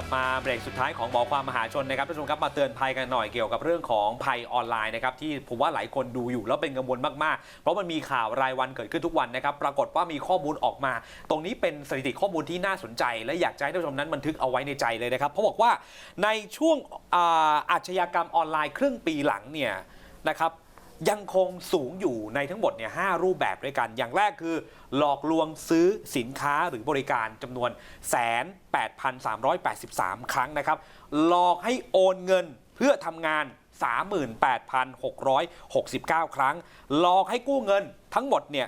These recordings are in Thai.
ลับมาเบรกสุดท้ายของหมอความมหาชนนะครับท่านผู้ชมครับมาเตือนภัยกันหน่อยเกี่ยวกับเรื่องของภัยออนไลน์นะครับที่ผมว่าหลายคนดูอยู่แล้วเป็นกังวลมากๆ เพราะมันมีข่าวรายวันเกิดขึ้นทุกวันนะครับปรากฏว่ามีข้อมูลออกมา ตรงนี้เป็นสถิติข้อมูลที่น่าสนใจ และอยากจะให้ท่านผู้ชมนั้นบันทึกเอาไว้ในใจเลยนะครับเพราะบอกว่าในช่วงอาอาชญากรรมออนไลน์ครึ่งปีหลังเนี่ยนะครับ ยังคงสูงอยู่ในทั้งหมดเนี่ยหรูปแบบด้วยกัน อย่างแรกคือ หลอกลวงซื้อสินค้าหรือบริการจำนวน1,8,383 ครั้งนะครับ หลอกให้โอนเงินเพื่อทำงาน 38,669 ครั้ง หลอกให้กู้เงินทั้งหมดเนี่ย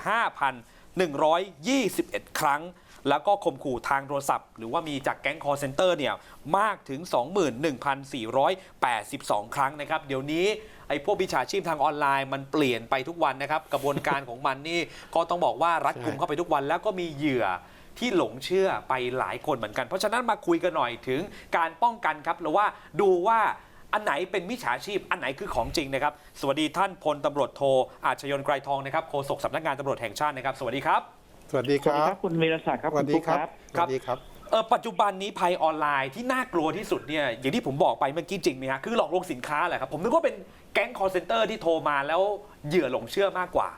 35,121 ครั้งแล้วก็ข่มขู่ทางโทรศัพท์ หรือว่ามีจากแก๊งคอร์เซนเตอร์เนี่ยมากถึง 21,482 ครั้งนะครับ เดี๋ยวนี้ ไอ้พวกวิชาชีพทางออนไลน์มันเปลี่ยนไปทุกวันนะครับ กระบวนการของมันนี่ก็ต้องบอกว่ารัดกุมเข้าไปทุกวัน แล้วก็มีเหยื่อที่หลงเชื่อไปหลายคนเหมือนกัน เพราะฉะนั้นมาคุยกันหน่อยถึงการป้องกันครับหรือว่าดูว่าอันไหนเป็นมิจฉาชีพ อันไหนคือของจริงนะครับ สวัสดีท่านพลตำรวจโทอาชยนไกรทองนะครับโฆษกสำนักงานตำรวจแห่งชาตินะครับ สวัสดีครับ สวัสดีคสวัสดีรัครับบคุณวีรศักดิ์ครับสวัสคุณดีฟุ๊กคครับรับ สวัสดีครับ เออปัจจุบันนี้ภัยออนไลน์ที่น่ากลัวที่สุดเนี่ยอย่างที่ผมบอกไปเมื่อกี้จริงไหมฮะคือหลอกลวงสินค้าแหละครับ ผมนึกว่าเป็นแก๊งคอร์เซนเตอร์ที่โทรมาแล้วเหยื่อหลงเชื่อมากกว่า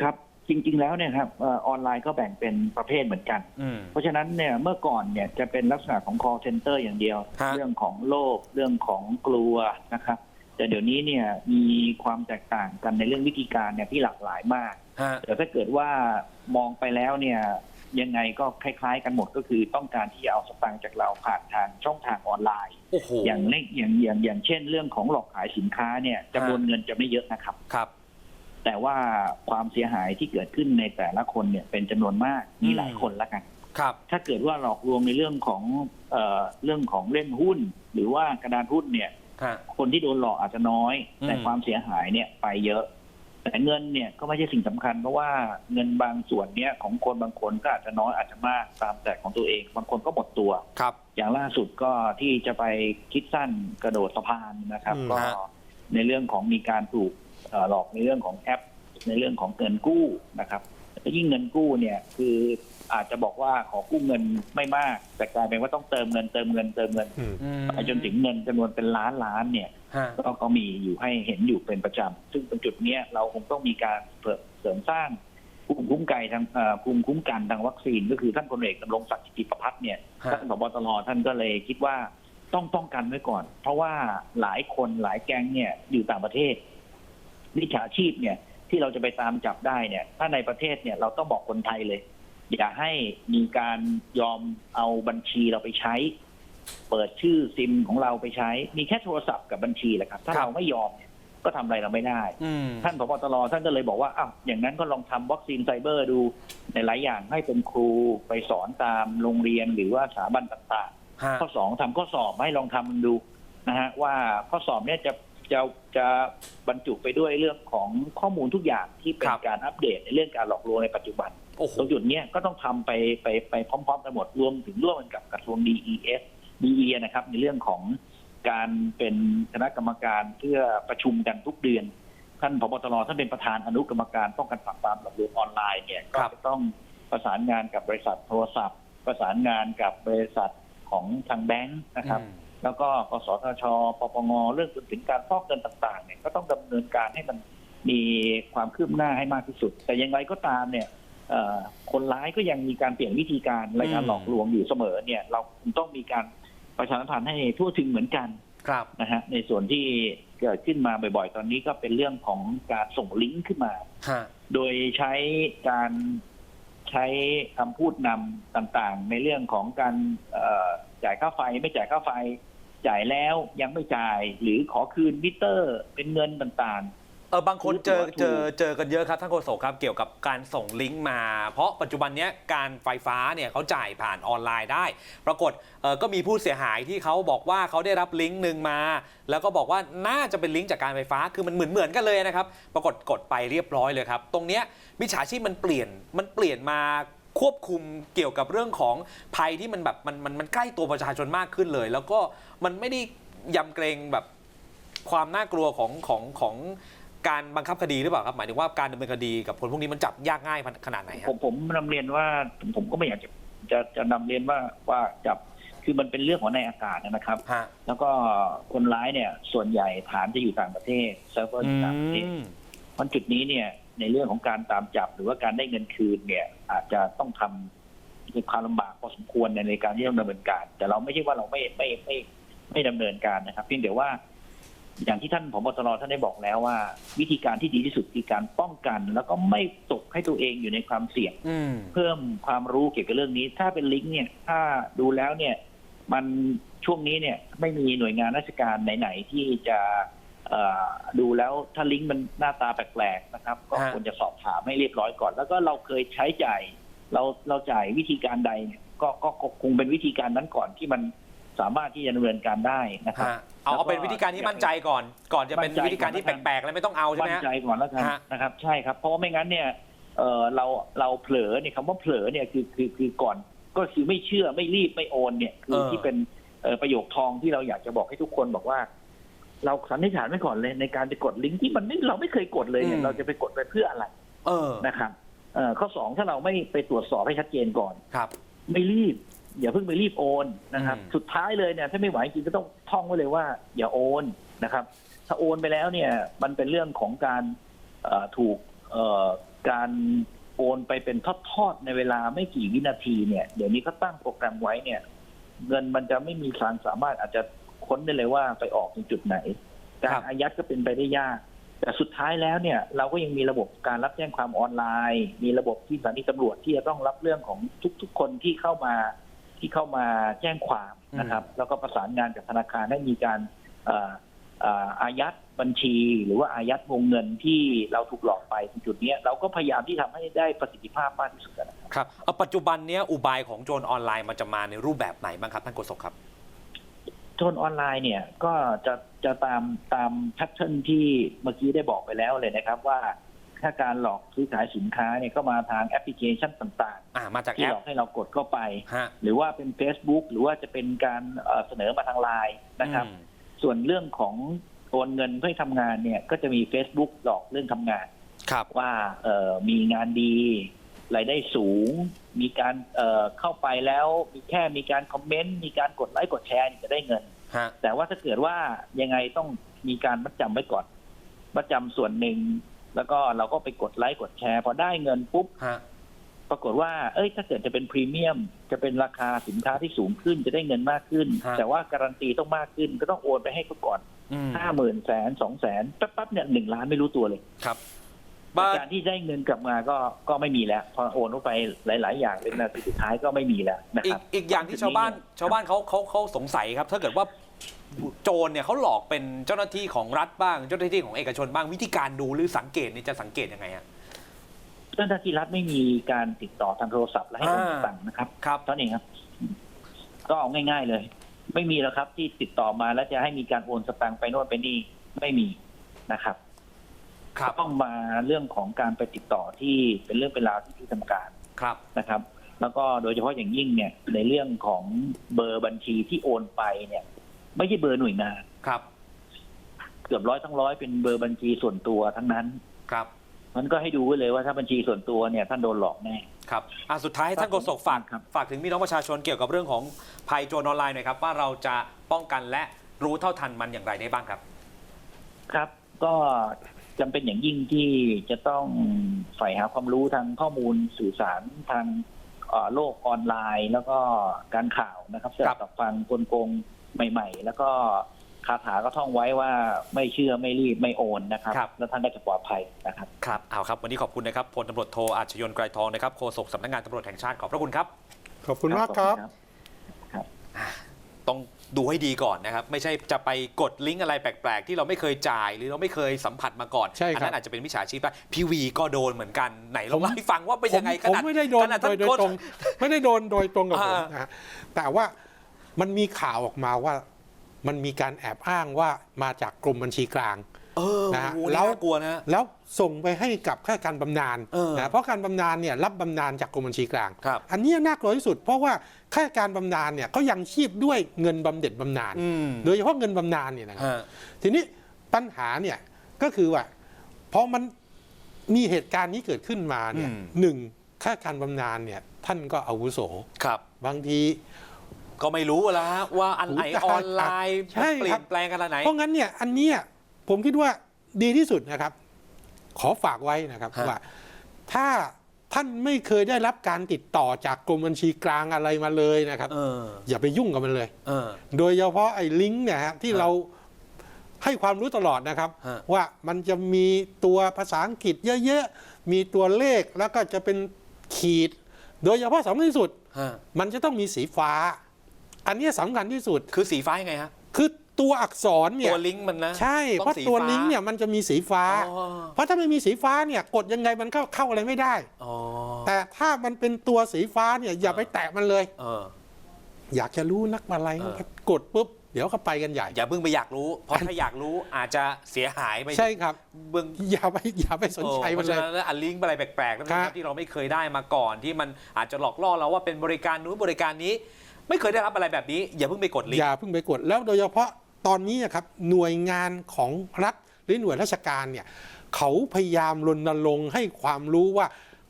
ครับจริง ๆ แล้วเนี่ยครับเอ่อออนไลน์ก็แบ่งเป็นประเภทเหมือนกัน อืม เพราะฉะนั้นเนี่ยเมื่อก่อนเนี่ยจะเป็นลักษณะของ call center อย่างเดียว ฮะ เรื่องของโลภเรื่องของกลัวนะครับ แต่เดี๋ยวนี้เนี่ยมีความแตกต่างกันในเรื่องวิธีการเนี่ยที่หลากหลายมาก ฮะ แต่ถ้าเกิดว่ามองไปแล้วเนี่ย ยังไงก็คล้าย ๆ กันหมดก็คือต้องการที่จะเอาสตางค์จากเราผ่านทางช่องทางออนไลน์ โอ้โหอย่างเล็กอย่างอย่างอย่างเช่น เรื่องของหลอกขายสินค้าเนี่ยจำนวนเงินจะไม่เยอะนะครับ ครับ แต่ว่าความเสียหายที่เกิดขึ้นในแต่ละคนเนี่ยเป็นจำนวนมากมีหลายคนละกัน ครับ ถ้าเกิดว่าหลอกลวงในเรื่องของเอ่อเรื่องของเล่นหุ้น หรือว่ากระดานหุ้นเนี่ย ฮะ คนที่โดนหลอกอาจจะน้อยอืมแต่ความเสียหายเนี่ยไปเยอะ แต่เงินเนี่ยก็ไม่ใช่สิ่งสำคัญ เพราะว่าเงินบางส่วนเนี่ยของคนบางคนก็อาจจะน้อยอาจจะมากตามแต่ของตัวเอง บางคนก็หมดตัวครับ อย่างล่าสุดก็ที่จะไปคิดสั้นกระโดดสะพานนะครับอืมก็ฮะในเรื่องของมีการถูกเอ่อหลอกในเรื่องของแอป ในเรื่องของเงินกู้นะครับแล้วยิ่งเงินกู้เนี่ยคืออาจจะบอกว่าขอกู้เงินไม่มาก แต่กลายเป็นว่าต้องเติมเงินเติมเงินเติมเงินอืมอืมไปจนถึงเงินจำนวนเป็นล้านล้านเนี่ยฮะ ก็ก็มีอยู่ให้เห็นอยู่เป็นประจำซึ่งตรงจุดเนี้ยเราคงต้องมีการเสริมสร้างภูมิคุ้มกันทางเอ่อภูมิคุ้มกันทางวัคซีน ก็คือท่านพลเอกดำรงศักดิ์กิติประพัฒน์เนี่ยฮะท่านผบตรท่านก็เลยคิดว่าต้องป้องกันไว้ก่อน เพราะว่าหลายคนหลายแก๊งเนี่ยอยู่ต่างประเทศวิชาชีพเนี่ย ที่เราจะไปตามจับได้เนี่ย ถ้าในประเทศเนี่ยเราต้องบอกคนไทยเลย อย่าให้มีการยอมเอาบัญชีเราไปใช้ เปิดชื่อซิมของเราไปใช้ มีแค่โทรศัพท์กับบัญชีแหละครับ ถ้าครับ เราไม่ยอมเนี่ยก็ทำอะไรเราไม่ได้ อืม ท่านผบตรท่านก็เลยบอกว่าอ้าวอย่างนั้นก็ลองทำวัคซีนไซเบอร์ดูในหลายอย่างให้เป็นครูไปสอนตามโรงเรียนหรือว่าสถาบันต่างฮะ ๆ ข้อสองทำข้อสอบให้ลองทำดูนะฮะว่าข้อสอบเนี่ยจะจะจะบรรจุไปด้วยเรื่องของข้อมูลทุกอย่างที่เป็นครับ การอัปเดตในเรื่องการหลอกลวงในปัจจุบัน โอ้โห ตรงจุดเนี้ยก็ต้องทำไปไปไปพร้อม ๆ กันหมดรวมถึงร่วมกันกับกระทรวง DES DE นะครับ ในเรื่องของการเป็นคณะกรรมการเพื่อประชุมกันทุกเดือน ท่านพบตรท่านเป็นประธานอนุกรรมการป้องกันปราบปรามหลอกลวงออนไลน์เนี่ยคก็รับจะต้องประสานงานกับบริษัทโทรศัพท์ ประสานงานกับบริษัทของทางแบงค์นะครับอืมแล้วก็กสทช ปปงเรื่องจนถึงการฟอกเงินต่างๆเนี่ยก็ต้องดำเนินการให้มันมีความคืบหน้าให้มากที่สุด แต่อยังไงก็ตามเนี่ยเอ่อคนร้ายก็ยังมีการเปลี่ยนวิธีการในการอืมหลอกลวงอยู่เสมอเนี่ย เราคงต้องมีการ ประชาสัมพันธ์ให้ทั่วถึงเหมือนกันครับนะฮะในส่วนที่เกิดขึ้นมาบ่อยๆ ตอนนี้ก็เป็นเรื่องของการส่งลิงก์ขึ้นมา ฮะโดยใช้การใช้คำพูดนำต่างๆ ในเรื่องของการเอ่อจ่ายค่าไฟไม่จ่ายค่าไฟ จ่ายแล้วยังไม่จ่ายหรือขอคืนมิเตอร์เป็นเงินต่าง เออบางคนเจอถูกเจอเจอกันเยอะครับท่านโฆษกครับ เกี่ยวกับการส่งลิงก์มา เพราะปัจจุบันเนี้ยการไฟฟ้าเนี่ยเขาจ่ายผ่านออนไลน์ได้ ปรากฏเออก็มีผู้เสียหายที่เขาบอกว่าเขาได้รับลิงก์หนึ่งมา แล้วก็บอกว่าน่าจะเป็นลิงก์จากการไฟฟ้าคือมันเหมือนเหมือนกันเลยนะครับ ปรากฏกดไปเรียบร้อยเลยครับ ตรงเนี้ยมิจฉาชีพมันเปลี่ยนมันเปลี่ยนมาควบคุมเกี่ยวกับเรื่องของภัยที่มันแบบมันมันมันใกล้ตัวประชาชนมากขึ้นเลย แล้วก็มันไม่ได้ยำเกรงแบบความน่ากลัวของของของ การบังคับคดีหรือเปล่าครับหมายถึงว่าการดำเนินคดีกับคนพวกนี้มันจับยากง่ายขนาดไหนๆครัผบมผมนำเรียนว่าผมก็ไม่อยากจะจะจะนำเรียนว่าว่าจับคือมันเป็นเรื่องของในอากาศนะครับ ฮะแล้วก็คนร้ายเนี่ยส่วนใหญ่ฐานจะอยู่ต่างประเทศเซิร์ฟเวอร์อยู่ต่างประเทศอืมเพราะจุดนี้เนี่ยในเรื่องของการตามจับหรือว่าการได้เงินคืนเนี่ย อาจจะต้องทำมีความลำบากพอสมควรในการที่ต้องดำเนินการ แต่เราไม่ใช่ว่าเราไม่ไม่ไม่ไม่ดำเนินการนะครับ เพียงแต่ว่า อย่างที่ท่านผบตรท่านได้บอกแล้วว่า วิธีการที่ดีที่สุดคือการป้องกัน แล้วก็ไม่ตกให้ตัวเองอยู่ในความเสี่ยง อืม เพิ่มความรู้เกี่ยวกับเรื่องนี้ ถ้าเป็นลิงก์เนี่ย ถ้าดูแล้วเนี่ย มันช่วงนี้เนี่ยไม่มีหน่วยงานราชการไหนๆที่จะเอ่อดูแล้วถ้าลิงก์มันหน้าตาแปลกๆนะครับ ก็ฮะ ควรจะสอบถามให้เรียบร้อยก่อน แล้วก็เราเคยใช้จ่ายเราเราจ่ายวิธีการใดเนี่ยก็ก็ก็คงเป็นวิธีการนั้นก่อนที่มันสามารถที่จะดำเนินการได้นะครับ ฮะ เอาเอาเป็นวิธีการที่มั่นใจก่อน ก่อนจะเป็นมั่นใจวิธีการที่แปลกๆแล้วไม่ต้องเอาใช่ไหมมั่นฮะใจก่อนแล้วกันฮะนะครับใช่ครับ เพราะว่าไม่งั้นเนี่ยเออเราเราเผลอเนี่ยคำว่าเผลอเนี่ยคือคือคือก่อนก็คือไม่เชื่อไม่รีบไม่โอนเนี่ยคือที่เป็นเอ่อประโยคทองที่เราอยากจะบอกให้ทุกคนบอกว่า เราสันนิษฐานไว้ก่อนเลยในการจะกดลิงก์ที่มันไม่เราไม่เคยกดเลยเนี่ยเราจะไปกดไปเพื่ออะไร เออนะครับเอ่อข้อสองถ้าเราไม่ไปตรวจสอบให้ชัดเจนก่อนครับ ไม่รีบ อย่าเพิ่งไปรีบโอนนะครับอืมสุดท้ายเลยเนี่ยถ้าไม่ไหวจริงก็ต้องท่องไว้เลยว่า อย่าโอนนะครับ ถ้าโอนไปแล้วเนี่ย มันเป็นเรื่องของการเอ่อถูกเอ่อการโอนไปเป็นทอดๆในเวลาไม่กี่วินาทีเนี่ยเดี๋ยวนี้เขาตั้งโปรแกรมไว้เนี่ย เงินมันจะไม่มีทางสามารถอาจจะค้นได้เลยว่าไปออกในจุดไหน กาครัรบอายัดก็เป็นไปได้ยาก แต่สุดท้ายแล้วเนี่ย เราก็ยังมีระบบการรับแจ้งความออนไลน์ มีระบบที่สถานีตำรวจที่จะต้องรับเรื่องของทุก ๆ คนที่เข้ามา ที่เข้ามาแจ้งความนะครับ แล้วก็ประสานงานกับธนาคารให้มีการเอ่อเอ่ออายัดบัญชี หรือว่าอายัดวงเงินที่เราถูกหลอกไปตรงจุดเนี้ยเราก็พยายามที่ทำให้ได้ประสิทธิภาพมากที่สุดนะครับครับเอาปัจจุบันเนี้ยอุบายของโจรออนไลน์มันจะมาในรูปแบบไหนบ้างครับท่านโฆษกครับโจนออนไลน์เนี่ยก็จะจะตามตามแพทเทิร์นที่เมื่อกี้ได้บอกไปแล้วเลยนะครับว่า ถ้าการหลอกซื้อขายสินค้าเนี่ยก็มาทางแอปพลิเคชันต่างอ่ามาจากๆที่แอหปลอกให้เรากดเข้าไป ฮะหรือว่าเป็น Facebook หรือว่าจะเป็นการเอ่อเสนอมาทางไลน์นะครับ อืมส่วนเรื่องของโอนเงินเพื่อให้ทำงานเนี่ยก็จะมี Facebook หลอกเรื่องทำงาน ครับ ว่าเอ่อมีงานดีรายได้สูง มีการเอ่อเข้าไปแล้วมีแค่มีการคอมเมนต์มีการกดไลค์กดแชร์เนี่ยจะได้เงิน ฮะ แต่ว่าถ้าเกิดว่ายังไงต้องมีการมัดจำไว้ก่อนมัดจำส่วนหนึ่ง แล้วก็เราก็ไปกดไลค์กดแชร์ พอได้เงินปุ๊บฮะปรากฏว่า เอ้ย ถ้าเกิดจะเป็นพรีเมียม จะเป็นราคาสินค้าที่สูงขึ้นจะได้เงินมากขึ้น ฮะ แต่ว่าการันตีต้องมากขึ้น ก็ต้องโอนไปให้เขาก่อนอืมห้าหมื่นแสนสองแสนแป๊บๆเนี่ยหนึ่งล้านไม่รู้ตัวเลย ครับแต่บ้าการที่ได้เงินกลับมาก็ก็ไม่มีแล้ว พอโอนเข้าไปหลาย ๆ อย่างเป็นนาทีสุดท้ายก็ไม่มีแล้วนะอีคกรับอีกอย่างที่ชาวบ้านชาวบ้านเขาเขาเขาสงสัยครับ ถ้าเกิดว่า โจรเนี่ยเขาหลอกเป็นเจ้าหน้าที่ของรัฐบ้าง เจ้าหน้าที่ของเอกชนบ้างวิธีการดูหรือสังเกตเนี่ยจะสังเกตยังไงฮะเจ้าหน้าที่รัฐไม่มีการติดต่อทางโทรศัพท์และให้คำอ่าสั่งนะครับครับเท่านั้นเองครับ ก็เอาง่าย ๆเลย ไม่มีแล้วครับ ที่ติดต่อมาแล้วจะให้มีการโอนสตางค์ไปโน่นไปนี่ไม่มีนะครับครับต้องมาเรื่องของการไปติดต่อที่เป็นเรื่องเป็นราวที่ที่ทำการครับนะครับ แล้วก็โดยเฉพาะอย่างยิ่งเนี่ย ในเรื่องของเบอร์บัญชีที่โอนไปเนี่ย ไม่ใช่เบอร์หน่วยงานครับ เกือบร้อยทั้งร้อยเป็นเบอร์บัญชีส่วนตัวทั้งนั้น ครับ มันก็ให้ดูไว้เลยว่าถ้าบัญชีส่วนตัวเนี่ยท่านโดนหลอกแน่ ครับอะสุดท้ายท่านโฆษกฝากครับ ฝากถึงพี่น้องประชาชนเกี่ยวกับเรื่องของภัยโจรออนไลน์หน่อยครับ ว่าเราจะป้องกันและรู้เท่าทันมันอย่างไรได้บ้างครับ ครับ ก็จำเป็นอย่างยิ่งที่จะต้องใฝ่หาความรู้ทางข้อมูลสื่อสารทางเอ่อโลกออนไลน์ แล้วก็การข่าวนะครับสำหรับกับฟังกลโกง ใหม่ ๆ แล้วก็คาถาก็ท่องไว้ว่าไม่เชื่อไม่รีบไม่โอนนะครับ ครับ แล้วท่านก็จะปลอดภัยนะครับ ครับเอาครับ วันนี้ขอบคุณนะครับพลตำรวจโทอาชยนไกรทองนะครับโฆษกสำนักงานตำรวจแห่งชาติขอบพระคุณครับ ขอบคุณมากครับ ต้องดูให้ดีก่อนนะครับ ไม่ใช่จะไปกดลิงก์อะไรแปลก ๆ ที่เราไม่เคยจ่าย หรือเราไม่เคยสัมผัสมาก่อนใช่ครับอันั้นอาจจะเป็นมิจฉาชีพได้พี่วีก็โดนเหมือนกันไหนลองเล่าให้ฟังว่าเป็นยังไงผมผมไม่ได้โดนขนาดโดท่ายนโดยโฆษตรง ไม่ได้โดนโดยตรงกับผมอ่านะฮะแต่ว่า มันมีข่าวออกมาว่า มันมีการแอบอ้างว่ามาจากกรมบัญชีกลางเออนะฮะโอ้โหแล้น่าวกลัวนะแล้วส่งไปให้กับข้าราชการบำนาญเออนะเพราะการบำนาญเนี่ยรับบำนาญจากกรมบัญชีกลางครับอันเนี้ยน่ากลัวที่สุด เพราะว่าข้าราชการบำนาญเนี่ยเขายังชีพด้วยเงินบำเหน็จบำนาญอืมโดยเฉพาะเงินบำนาญเนี่ยนะครับฮะทีนี้ปัญหาเนี่ยก็คือว่าพอมันมีเหตุการณ์นี้เกิดขึ้นมาเนี่ยอืมหนึ่งข้าราชการบำนาญเนี่ยท่านก็อาวุโสครับ บางที ก็ไม่รู้แล้วฮะว่าอันไหนโอ้อโหอนไลน์ใช่มันเปลี่ครัยบนแปลงกันขนาดไหน เพราะงั้นเนี่ยอันเนี้ยผมคิดว่าดีที่สุดนะครับ ขอฝากไว้นะครับฮะ ว่า ถ้าท่านไม่เคยได้รับการติดต่อจากกรมบัญชีกลางอะไรมาเลยนะครับ เอออย่าไปยุ่งกับมันเลย เออ โดยเฉพาะไอ้ลิงก์เนี่ยฮะที่ฮะเราให้ความรู้ตลอดนะครับ ฮะ ว่ามันจะมีตัวภาษาอังกฤษเยอะๆ มีตัวเลขแล้วก็จะเป็นขีด โดยเฉพาะสำคัญที่สุด ฮะมันจะต้องมีสีฟ้า อันเนี้ยสำคัญที่สุดคือสีฟ้ายังไงฮะคือตัวอักษรเนี่ยตัวลิงก์มันนะใช่ต้เพองราะสีตัวฟ้าลิงก์เนี่ยมันจะมีสีฟ้าอ๋อเพราะถ้าไม่มีสีฟ้าเนี่ยกดยังไงมันก็เข้าอะไรไม่ได้อ๋อแต่ถ้ามันเป็นตัวสีฟ้าเนี่ยอย่าไปแตะมันเลยเอออยากจะรู้นักอะไรเออกดปุ๊บเดี๋ยวก็ไปกันใหญ่ อย่าเพิ่งไปอยากรู้ เพราะถ้าอยากรู้อาจจะเสียหายไปใช่ครับเบื้องอย่าไปอย่าไปสนใจเพมันราะเลฉะยนั้นอันลิงก์อะไรแปลกๆนั่นนะคครัรับบที่เราไม่เคยได้มาก่อนที่มันอาจจะหลอกล่อเราว่าเป็นบริการนู้นบริการนี้ ไม่เคยได้รับอะไรแบบนี้ อย่าเพิ่งไปกดลิงอก์ย่าเพิ่งไปกดแล้วโดยเฉพาะตอนนี้นะครับหน่วยงานของรัฐหรือหน่วยราชการเนี่ยเขาพยายามรณรงค์ให้ความรู้ว่า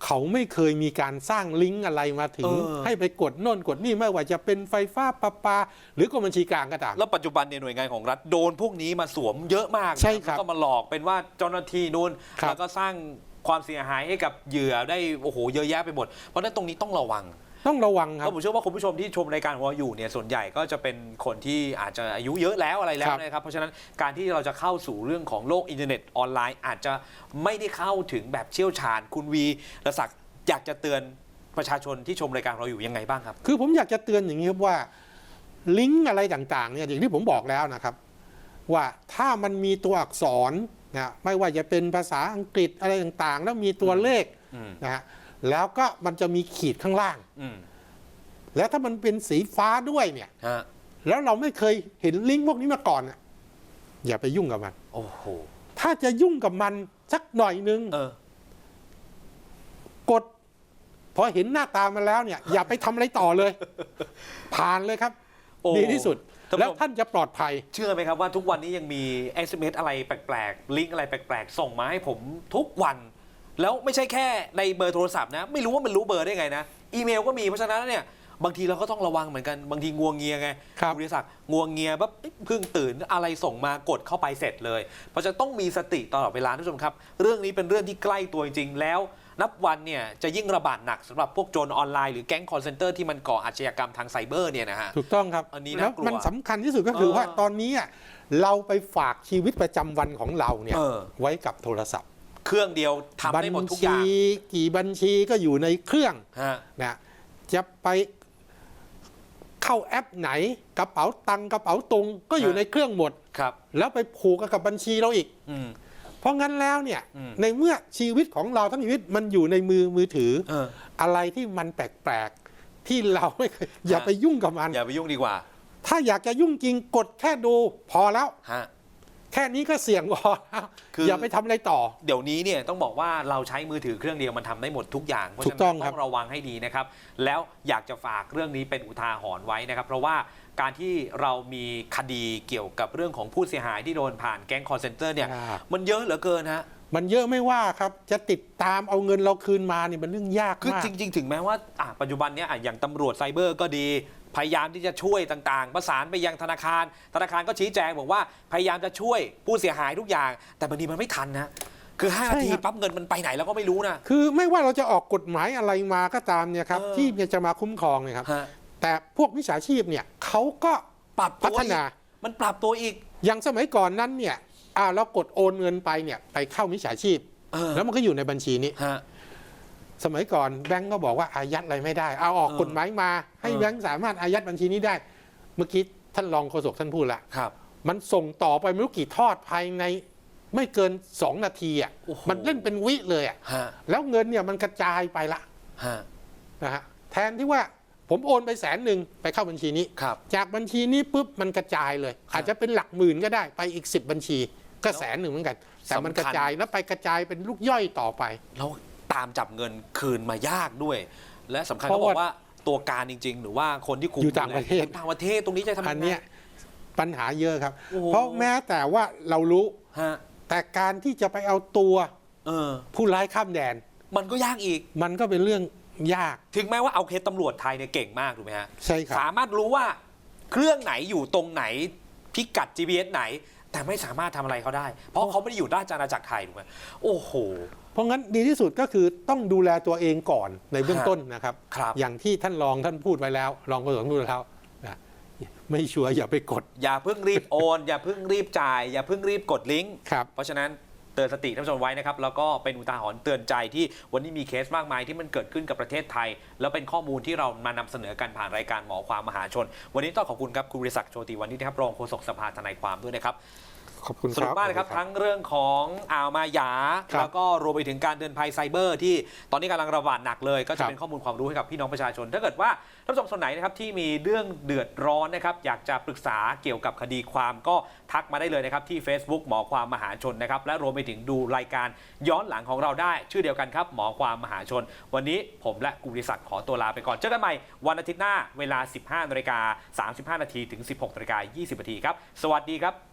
เขาไม่เคยมีการสร้างลิงก์อะไรมาถึงให้ไปกดโน่นกดนี่ไม่ว่าจะเป็นไฟฟ้าประปา หรือกรมบัญชีกลางก็ตาม แล้วปัจจุบันเนี่ยหน่วยงานของรัฐโดนพวกนี้มาสวมเยอะมากนะใช่ครับแล้วก็มาหลอกเป็นว่าเจ้าหน้าที่นู่นครับ แล้วก็สร้างความเสียหายให้กับเหยื่อได้โอ้โหเยอะแยะไปหมด เพราะฉะนั้นตรงนี้ต้องระวัง ต้องระวังครัก็บผมเชื่อว่าคุณผู้ชมที่ชมรายการของเราอยู่เนี่ยส่วนใหญ่ก็จะเป็นคนที่อาจจะอายุเยอะแล้วอะไรแล้ควรับนะครับ เพราะฉะนั้นการที่เราจะเข้าสู่เรื่องของโลกอินเทอร์เน็ตออนไลน์ อาจจะไม่ได้เข้าถึงแบบเชี่ยวชาญ คุณวีรศักดิ์อยากจะเตือนประชาชนที่ชมรายการเราอยู่ยังไงบ้างครับ คือผมอยากจะเตือนอย่างนี้ครับว่าลิงก์อะไรต่างๆเนี่ยอย่างที่ผมบอกแล้วนะครับ ว่าถ้ามันมีตัวอักษรนะไม่ว่าจะเป็นภาษาอังกฤษอะไรต่างๆ แล้วมีตัวเลขอืมนะฮะ แล้วก็มันจะมีขีดข้างล่าง อืมแล้วถ้ามันเป็นสีฟ้าด้วยเนี่ย ฮะแล้วเราไม่เคยเห็นลิงก์พวกนี้มาก่อนน่ะอย่าไปยุ่งกับมัน โอ้โหถ้าจะยุ่งกับมันสักหน่อยนึง เออกด พอเห็นหน้าตามันแล้วเนี่ย อย่าไปทำอะไรต่อเลย ผ่านเลยครับ โอ้ดีที่สุด ท่านผู้ชมแล้วท่านจะปลอดภัย เชื่อไหมครับว่าทุกวันนี้ยังมี SMS อะไรแปลกๆ ลิงก์อะไรแปลกๆ ส่งมาให้ผมทุกวัน แล้วไม่ใช่แค่ในเบอร์โทรศัพท์นะ ไม่รู้ว่ามันรู้เบอร์ได้ไงนะ อีเมลก็มีเพราะฉะนั้นเนี่ยบางทีเราก็ต้องระวังเหมือนกันบางทีงวงเงียไงครับณวิศักดิ์งวงเงียปั๊บเอ๊ะเพิ่งตื่นอะไรส่งมากดเข้าไปเสร็จเลย เพราะจะต้องมีสติตลอดเวลาท่านผู้ชมครับ เรื่องนี้เป็นเรื่องที่ใกล้ตัวจริงๆแล้ว นับวันเนี่ยจะยิ่งระบาดหนักสำหรับพวกโจรออนไลน์หรือแก๊งคอร์เซนเตอร์ที่มันก่ออาชญากรรมทางไซเบอร์เนี่ยนะฮะ ถูกต้องครับอันนี้แล้วน่ากลัวมันสำคัญที่สุดก็คือเออว่าตอนนี้อะเราไปฝากชีวิตประจำวันของเราเนี่ยเออ ไว้กับโทรศัพท์ เครื่องเดียวทำบัได้หมดทุกอย่างชีกี่บัญชีก็อยู่ในเครื่องฮะนะจะไปเข้าแอปไหนกระเป๋าตังค์กระเป๋าตุงก็อยู่ฮะในเครื่องหมด ครับ แล้วไปผูกกับบัญชีเราอีก อืม เพราะงั้นแล้วเนี่ยอืมในเมื่อชีวิตของเราทั้งชีวิตมันอยู่ในมือมือถือ เอออะไรที่มันแปลกๆที่เราไม่เคยอย่าไปยุ่งกับมัน อย่าไปยุ่งดีกว่าถ้าอยากจะยุ่งจริงกดแค่ดูพอแล้ว ฮะ แค่นี้ก็เสี่ยงพอแล้วคือออย่าไปทำอะไรต่อ เดี๋ยวนี้เนี่ยต้องบอกว่าเราใช้มือถือเครื่องเดียวมันทำได้หมดทุกอย่าง เพราะถูฉะกต้นั้องนครับ ต้องระวังให้ดีนะครับ แล้วอยากจะฝากเรื่องนี้เป็นอุทาหรณ์ไว้นะครับ เพราะว่าการที่เรามีคดีเกี่ยวกับเรื่องของผู้เสียหายที่โดนผ่านแก๊งคอร์เซนเตอร์เนี่ยอ่ามันเยอะเหลือเกินฮะ มันเยอะไม่ว่าครับ จะติดตามเอาเงินเราคืนมาเนี่ยมันเรื่องยากคือมาก จริง ๆ ถึงแม้ว่าอะปัจจุบันเนี้ยอะอย่างตำรวจไซเบอร์ก็ดี พยายามที่จะช่วยต่างๆ ประสานไปยังธนาคาร ธนาคารก็ชี้แจงบอกว่าพยายามจะช่วยผู้เสียหายทุกอย่าง แต่บางทีมันไม่ทันนะคือ5นาทีใช่ครับปั๊บเงินมันไปไหนแล้วก็ไม่รู้นะ คือไม่ว่าเราจะออกกฎหมายอะไรมาก็ตามเนี่ยครับเออที่จะมาคุ้มครองเนี่ยครับ ฮะ แต่พวกมิจฉาชีพเนี่ยเขาก็ปรับพัตัวฒอีกนา มันปรับตัวอีก อย่างสมัยก่อนนั้นเนี่ยอ่าเรากดโอนเงินไปเนี่ยไปเข้ามิจฉาชีพ เออ แล้วมันก็อยู่ในบัญชีนี้ ฮะ สมัยก่อนแบงก์ก็บอกว่าอายัดอะไรไม่ได้ เอาออกเออกฎหมายมา ให้เออแบงก์สามารถอายัดบัญชีนี้ได้ เมื่อกี้ท่านรองโฆษกท่านพูดละครับ มันส่งต่อไปไม่รู้กี่ทอดภายในไม่เกิน2นาทีอะโอ้โหมันเล่นเป็นวิเลยอะฮะแล้วเงินเนี่ยมันกระจายไปละฮะนะฮะแทนที่ว่าผมโอนไปแสนหนึ่งไปเข้าบัญชีนี้ครับจากบัญชีนี้ปุ๊บมันกระจายเลย อาจจะเป็นหลักหมื่นก็ได้ไปอีก 10 บัญชีก็แสนหนึ่งเหมือนกัน แต่มันสำคัญกระจายแล้วไปกระจายเป็นลูกย่อยต่อไปแล้ว ตามจับเงินคืนมายากด้วย และสำคัญเพเขาราะบอกว่าว่าตัวการจริง ๆ หรือว่าคนที่คุมอยู่ต่างประเทศดูแลต่างประเทศตรงนี้จะทำอันยังไง เนี้ยปัญหาเยอะครับ โอ้โห เพราะแม้แต่ว่าเรารู้ ฮะแต่การที่จะไปเอาตัวเออ ผู้ร้ายข้ามแดน มันก็ยากอีก มันก็เป็นเรื่องยาก ถึงแม้ว่าเอาเคสตำรวจไทยเนี่ยเก่งมากถูกไหมฮะ ใช่ครับ สามารถรู้ว่าเครื่องไหนอยู่ตรงไหนพิกัด GPS ไหน แต่ไม่สามารถทำอะไรเขาได้ เพราะเขาไม่ได้อยู่ด้านอาณาจักรไทยถูกไหมโอ้โห เพราะงั้นดีที่สุดก็คือต้องดูแลตัวเองก่อนในเบื้องฮะต้นนะครับ ครับอย่างที่ท่านรองท่านพูดไว้แล้วรองกสพูดไว้แล้วนะไม่ชัวร์อย่าไปกด อย่าเพิ่งรีบโอน อย่าเพิ่งรีบจ่าย อย่าเพิ่งรีบกดลิงก์ครับเพราะฉะนั้นเตือนสติท่านผู้ชมไว้นะครับ แล้วก็เป็นอุทาหรณ์เตือนใจที่วันนี้มีเคสมากมายที่มันเกิดขึ้นกับประเทศไทย แล้วเป็นข้อมูลที่เรามานำเสนอกันผ่านรายการหมอความมหาชน วันนี้ต้องขอบคุณครับคุณบริศักดิ์โชติวันนี้นะครับรองโฆษกสภาทนายความด้วยนะครับ ขอบคุณสคนุรักบมากเลยครับ ทั้งเรื่องของอ่าวมาหยา ครับแล้วก็รวมไปถึงการเตือนภัยไซเบอร์ ที่ตอนนี้กำลังระบาดหนักเลย ก็คจะรับเป็นข้อมูลความรู้ให้กับพี่น้องประชาชน ถ้าเกิดว่าท่านผู้ชมคนไหนนะครับที่มีเรื่องเดือดร้อนนะครับอยากจะปรึกษาเกี่ยวกับคดีความก็ทักมาได้เลยนะครับที่ Facebook หมอความมหาชนนะครับและรวมไปถึงดูรายการย้อนหลังของเราได้ ชื่อเดียวกันครับหมอความมหาชน วันนี้ผมและกุริศักดิ์ขอตัวลาไปก่อนเจอกันใหม่วันอาทิตย์หน้าเวลา 15นาฬิกา35นาทีถึง 16นาฬิกา20นาทีครับสวัสดีครับ